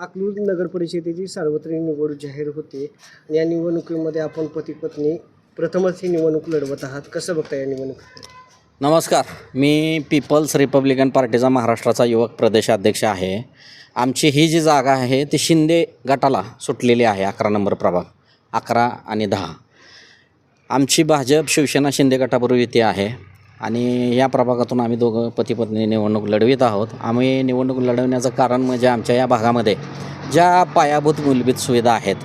अकलूज नगर परिषदेची सार्वत्रिक निवड जाहीर होते. या निवडणुकीमध्ये आपण पती पत्नी प्रथमच ही निवडणूक लढवत आहात. कसं बघता या निवडणूक नमस्कार. मी पीपल्स रिपब्लिकन पार्टीचा महाराष्ट्राचा युवक प्रदेशाध्यक्ष आहे. आमची ही जी जागा आहे ती शिंदे गटाला सुटलेली आहे अकरा नंबर प्रभाग अकरा आणि दहा. आमची भाजप शिवसेना शिंदे गटाबरोबर युती आहे. आणि या प्रभागातून आम्ही दोघं पतीपत्नी निवडणूक लढवित आहोत. आम्ही निवडणूक लढवण्याचं कारण म्हणजे आमच्या या भागामध्ये ज्या पायाभूत मूलभूत सुविधा आहेत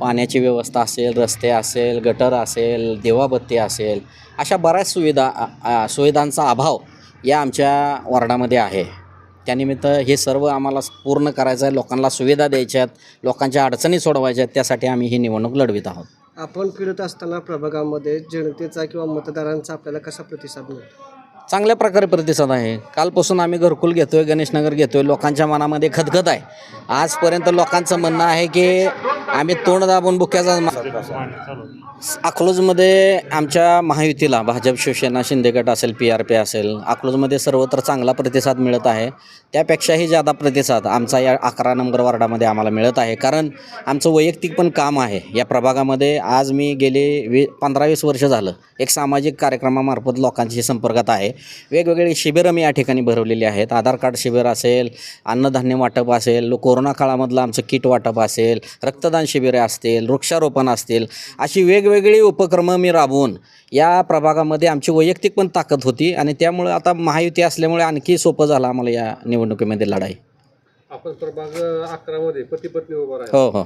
पाण्याची व्यवस्था असेल रस्ते असेल गटर असेल देवाबत्ती असेल अशा बऱ्याच सुविधा सुविधांचा अभाव या आमच्या वॉर्डामध्ये आहे. त्यानिमित्त हे सर्व आम्हाला पूर्ण करायचं आहे लोकांना सुविधा द्यायच्या आहेत लोकांच्या अडचणी सोडवायच्या आहेत त्यासाठी आम्ही ही निवडणूक लढवित आहोत. आपण फिरत असताना प्रभागामध्ये जनतेचा किंवा मतदारांचा आपल्याला कसा प्रतिसाद मिळतो? चांगल्या प्रकारे प्रतिसाद आहे. कालपासून आम्ही घरकुल घेतोय गणेशनगर घेतोय. लोकांच्या मनामध्ये खदखद आहे. आजपर्यंत लोकांचं म्हणणं आहे की आम्ही तोंड दाबून बुक्याचा अकलूजमध्ये आमच्या महायुतीला भाजप शिवसेना शिंदे गट असेल पी आर पी असेल अकलूजमध्ये सर्वत्र चांगला प्रतिसाद मिळत आहे. त्यापेक्षाही जादा प्रतिसाद आमचा या अकरा नंबर वार्डामध्ये आम्हाला मिळत आहे. कारण आमचं वैयक्तिक पण काम आहे. या प्रभागामध्ये आज मी गेले वी पंधरा वीस वर्ष झालं. एक सामाजिक कार्यक्रमामार्फत लोकांशी संपर्कात आहे. वेगवेगळी शिबिरं मी या ठिकाणी भरवलेली आहेत. आधार कार्ड शिबिर असेल अन्नधान्य वाटप असेल कोरोना काळामधलं आमचं किट वाटप असेल रक्तदान शिबिरे असतील वृक्षारोपण असतील अशी वेगवेगळी उपक्रम मी राबवून या प्रभागामध्ये आमची वैयक्तिक पण ताकद होती आणि त्यामुळे आता महायुती असल्यामुळे आणखी सोपं झालं आम्हाला या निवडणुकीमध्ये लढाई. आपण प्रभाग अकरा मध्ये पती पत्नी उभा हो हो.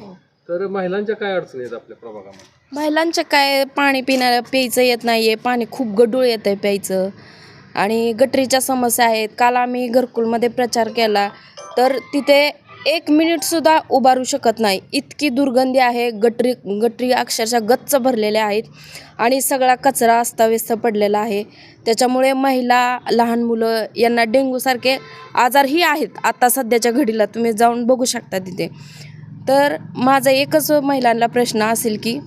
तर महिलांच्या काय अडचणी आहेत आपल्या प्रभागामध्ये? महिलांच्या काय पाणी पिण्याला प्यायचं येत नाही आहे पाणी खूप गडूळ येत आहे प्यायचं. आणि गटरीच्या समस्या आहेत. काल आम्ही घरकुलमध्ये प्रचार केला. तर तिथे एक मिनिटसुद्धा उभारू शकत नाही. इतकी दुर्गंधी आहे गटरी गटरी अक्षरशः गच्च भरलेल्या आहेत आणि सगळा कचरा अस्ताव्यस्त पडलेला आहे. त्याच्यामुळे महिला लहान मुलं यांना डेंग्यूसारखे आजारही आहेत. आता सध्याच्या घडीला तुम्ही जाऊन बघू शकता तिथे. तर माझा एकच महिलांना प्रश्न असेल की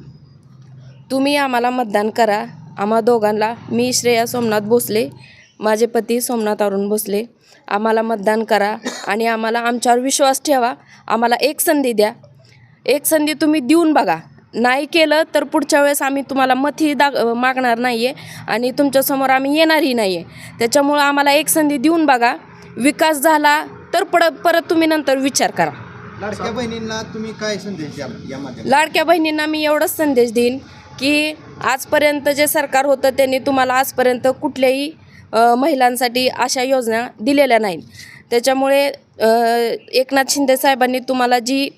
तुम्ही आम्हाला मतदान करा. आम्हा दोघांना मी श्रेया सोमनाथ भोसले माझे पती सोमनाथ अरुण भोसले. आम्हाला मतदान करा आणि आम्हाला आमच्यावर विश्वास ठेवा. आम्हाला एक संधी द्या. एक संधी तुम्ही देऊन बघा. नाही केलं तर पुढच्या वेळेस आम्ही तुम्हाला मतही दाग मागणार नाही आहे आणि तुमच्यासमोर आम्ही येणारही नाही आहे त्याच्यामुळं आम्हाला एक संधी देऊन बघा. विकास झाला तर पड परत तुम्ही नंतर विचार करा. लाडक्या बहिणींना तुम्ही काय संदेश द्याल या माध्यमातून? लाडक्या बहिणींना मी एवढंच संदेश देईन की आजपर्यंत जे सरकार होतं त्यांनी तुम्हाला आजपर्यंत कुठल्याही महिलांसाठी अशा योजना दिलेल्या नाहीत. त्याच्यामुळे एकनाथ शिंदे साहेबांनी तुम्हाला जी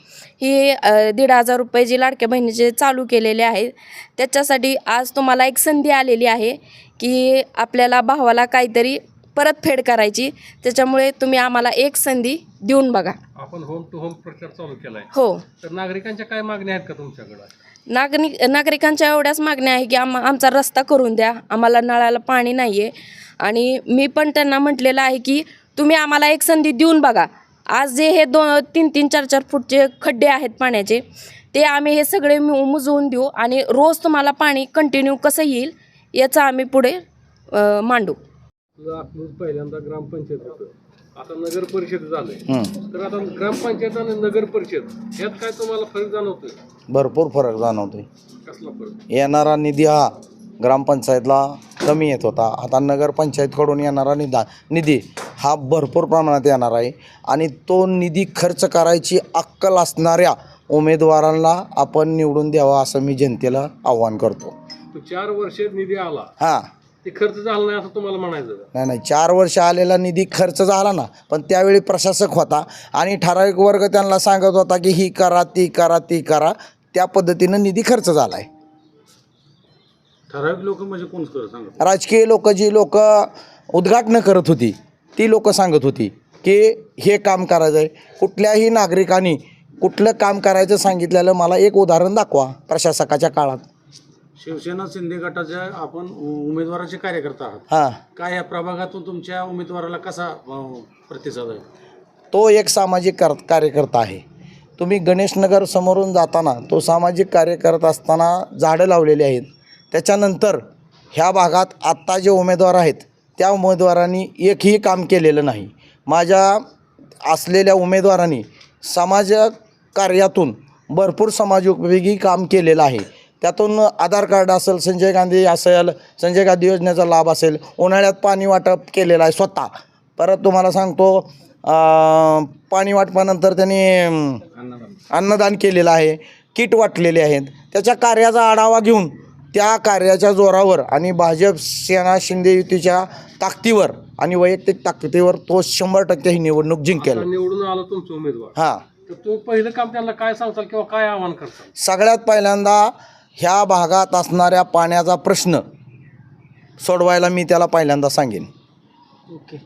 ही दीड हजार रुपये जी लाडक्या बहिणीचे चालू केलेले आहेत त्याच्यासाठी आज तुम्हाला एक संधी आलेली आहे की आपल्याला भावाला काहीतरी परतफेड करायची. त्याच्यामुळे तुम्ही आम्हाला एक संधी देऊन बघा. आपण होम टू होम प्रचार चालू केलाय. हो. तर नागरिकांच्या काय मागण्या आहेत का तुमच्याकडे? नागरिक नागरिकांच्या एवढ्याच मागण्या आहे की आम आमचा रस्ता करून द्या. आम्हाला नळाला पाणी नाही आहे आणि मी पण त्यांना म्हटलेलं आहे की तुम्ही आम्हाला एक संधी देऊन बघा. आज जे हे दोन तीन तीन चार चार फूटचे खड्डे आहेत पाण्याचे ते आम्ही हे सगळे मु- मुजवून देऊ आणि रोज तुम्हाला पाणी कंटिन्यू कसं येईल याचं आम्ही पुढे मांडू. पहिल्यांदा ग्रामपंचायत होतं. आता नगर परिषद झालंय. तर आता ग्रामपंचायत आणि नगर परिषद यात काय तुम्हाला फरक जाणवतोय? भरपूर फरक जाणवतोय. कसला फरक? येणारा निधी हा ग्रामपंचायतला कमी येत होता. आता नगरपंचायतकडून येणारा निधा निधी हा भरपूर प्रमाणात येणार आहे आणि तो निधी खर्च करायची अक्कल असणाऱ्या उमेदवारांना आपण निवडून द्यावा असं मी जनतेला आव्हान करतो. तो चार वर्ष निधी आला. हां. ते खर्च झाला नाही असं तुम्हाला म्हणायचं? नाही नाही. चार वर्ष आलेला निधी खर्च झाला ना पण त्यावेळी प्रशासक होता आणि ठराविक वर्ग त्यांना सांगत होता की ही करा ती करा ती करा. त्या पद्धतीनं निधी खर्च झाला आहे ठराविक लोक म्हणजे कोण कर सांगा राजकीय लोक जी लोक उद्घाटनं करत होती ती लोक सांगत होती की हे काम करायचं आहे कुठल्याही नागरिकांनी कुठलं काम करायचं सांगितलेलं मला एक उदाहरण दाखवा प्रशासकाच्या काळात. शिवसेना शिंदे गटाच्या आपण उमेदवाराचे कार्यकर्ता आहात. हां. काय या प्रभागातून तुमच्या उमेदवाराला कसा अं, प्रतिसाद आहे? तो एक सामाजिक कर कार्यकर्ता आहे. तुम्ही गणेशनगर समोरून जाताना तो सामाजिक कार्य करत असताना झाडं लावलेली आहेत. त्याच्यानंतर ह्या भागात आत्ता जे उमेदवार आहेत त्या उमेदवारांनी एकही काम केलेलं नाही. माझ्या असलेल्या उमेदवारांनी समाज कार्यातून भरपूर समाजोपयोगी काम केलेलं आहे. त्यातून आधार कार्ड असेल संजय गांधी असेल संजय गांधी योजनेचा लाभ असेल उन्हाळ्यात पाणी वाटप केलेलं आहे स्वतः. परत तुम्हाला सांगतो पाणी वाटपानंतर त्यांनी अन्नदान केलेलं आहे किट वाटलेले आहेत. त्याच्या कार्याचा आढावा घेऊन त्या कार्याच्या जोरावर आणि भाजप सेना शिंदे युतीच्या ताकदीवर आणि वैयक्तिक ताकदीवर तो शंभर टक्के ही निवडणूक जिंकेल. निवडून आला तुमचे उमेदवार. हां. तर तुम्ही पहिलं काम त्यांना काय सांगताल किंवा काय आव्हान करताल? सगळ्यात पहिल्यांदा ह्या भागात असणाऱ्या पाण्याचा प्रश्न सोडवायला मी त्याला पहिल्यांदा सांगेन. ओके.